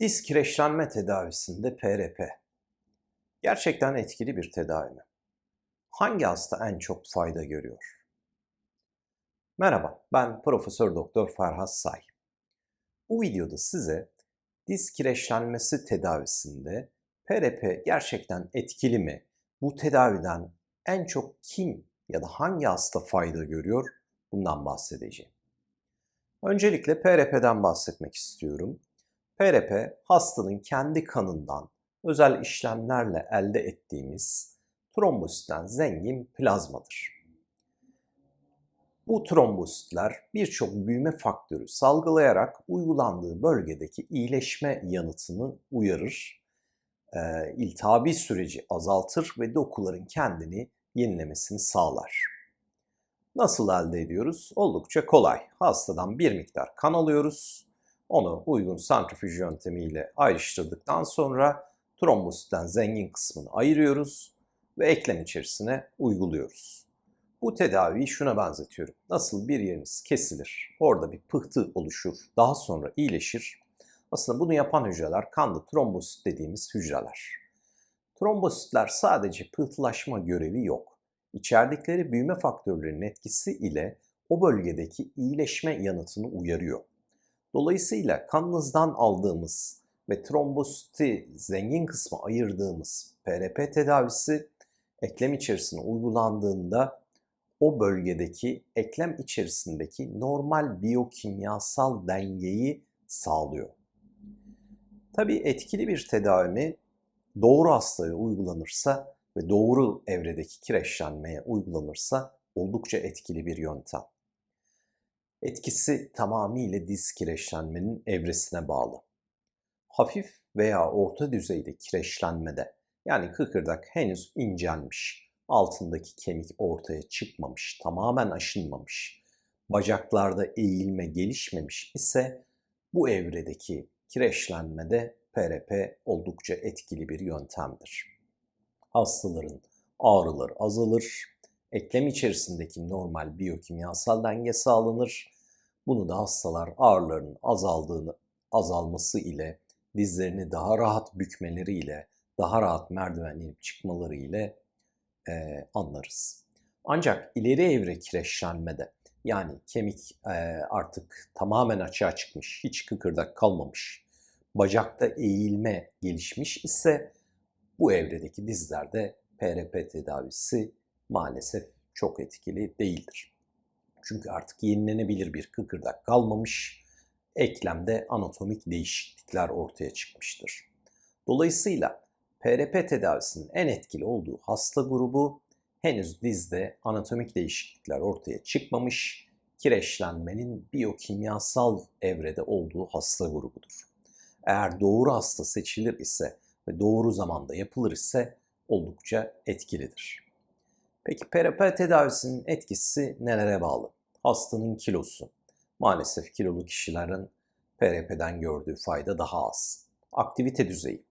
Diz kireçlenme tedavisinde PRP. Gerçekten etkili bir tedavi mi? Hangi hasta en çok fayda görüyor? Merhaba, ben Profesör Doktor Ferhat Say. Bu videoda size diz kireçlenmesi tedavisinde PRP gerçekten etkili mi? Bu tedaviden en çok kim ya da hangi hasta fayda görüyor? Bundan bahsedeceğim. Öncelikle PRP'den bahsetmek istiyorum. PRP hastanın kendi kanından özel işlemlerle elde ettiğimiz trombositten zengin plazmadır. Bu trombositler birçok büyüme faktörü salgılayarak uygulandığı bölgedeki iyileşme yanıtını uyarır, e, iltihabi süreci azaltır ve dokuların kendini yenilemesini sağlar. Nasıl elde ediyoruz? Oldukça kolay. Hastadan bir miktar kan alıyoruz. Onu uygun santrifüj yöntemiyle ayrıştırdıktan sonra trombositten zengin kısmını ayırıyoruz ve eklem içerisine uyguluyoruz. Bu tedaviyi şuna benzetiyorum. Nasıl bir yeriniz kesilir, orada bir pıhtı oluşur, daha sonra iyileşir. Aslında bunu yapan hücreler kanlı trombosit dediğimiz hücreler. Trombositler sadece pıhtılaşma görevi yok. İçerdikleri büyüme faktörlerinin etkisi ile o bölgedeki iyileşme yanıtını uyarıyor. Dolayısıyla kanınızdan aldığımız ve trombositi zengin kısmı ayırdığımız PRP tedavisi eklem içerisine uygulandığında o bölgedeki eklem içerisindeki normal biyokimyasal dengeyi sağlıyor. Tabii etkili bir tedavi doğru hastaya uygulanırsa ve doğru evredeki kireçlenmeye uygulanırsa oldukça etkili bir yöntem. Etkisi tamamıyla diz kireçlenmenin evresine bağlı. Hafif veya orta düzeyde kireçlenmede yani kıkırdak henüz incelmiş, altındaki kemik ortaya çıkmamış, tamamen aşınmamış, bacaklarda eğilme gelişmemiş ise bu evredeki kireçlenmede PRP oldukça etkili bir yöntemdir. Hastaların ağrıları azalır, eklem içerisindeki normal biyokimyasal denge sağlanır. Bunu da hastalar ağrılarının azaldığını azalması ile dizlerini daha rahat bükmeleri ile daha rahat merdiven inip çıkmaları ile e, anlarız. Ancak ileri evre kireçlenmede yani kemik e, artık tamamen açığa çıkmış, hiç kıkırdak kalmamış, bacakta eğilme gelişmiş ise bu evredeki dizlerde PRP tedavisi maalesef çok etkili değildir. Çünkü artık yenilenebilir bir kıkırdak kalmamış, eklemde anatomik değişiklikler ortaya çıkmıştır. Dolayısıyla PRP tedavisinin en etkili olduğu hasta grubu henüz dizde anatomik değişiklikler ortaya çıkmamış, kireçlenmenin biyokimyasal evrede olduğu hasta grubudur. Eğer doğru hasta seçilir ise ve doğru zamanda yapılır ise oldukça etkilidir. Peki PRP tedavisinin etkisi nelere bağlı? Hastanın kilosu. Maalesef kilolu kişilerin PRP'den gördüğü fayda daha az. Aktivite düzeyi,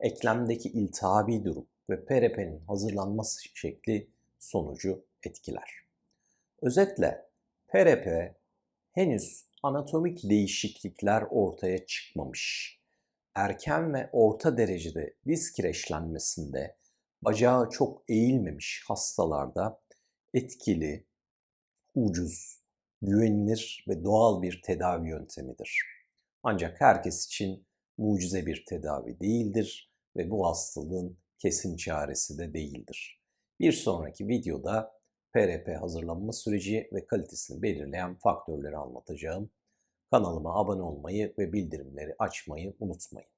eklemdeki iltihabi durum ve PRP'nin hazırlanması şekli sonucu etkiler. Özetle PRP henüz anatomik değişiklikler ortaya çıkmamış. Erken ve orta derecede diz kireçlenmesinde bacağı çok eğilmemiş hastalarda etkili, ucuz, güvenilir ve doğal bir tedavi yöntemidir. Ancak herkes için mucize bir tedavi değildir ve bu hastalığın kesin çaresi de değildir. Bir sonraki videoda PRP hazırlanma süreci ve kalitesini belirleyen faktörleri anlatacağım. Kanalıma abone olmayı ve bildirimleri açmayı unutmayın.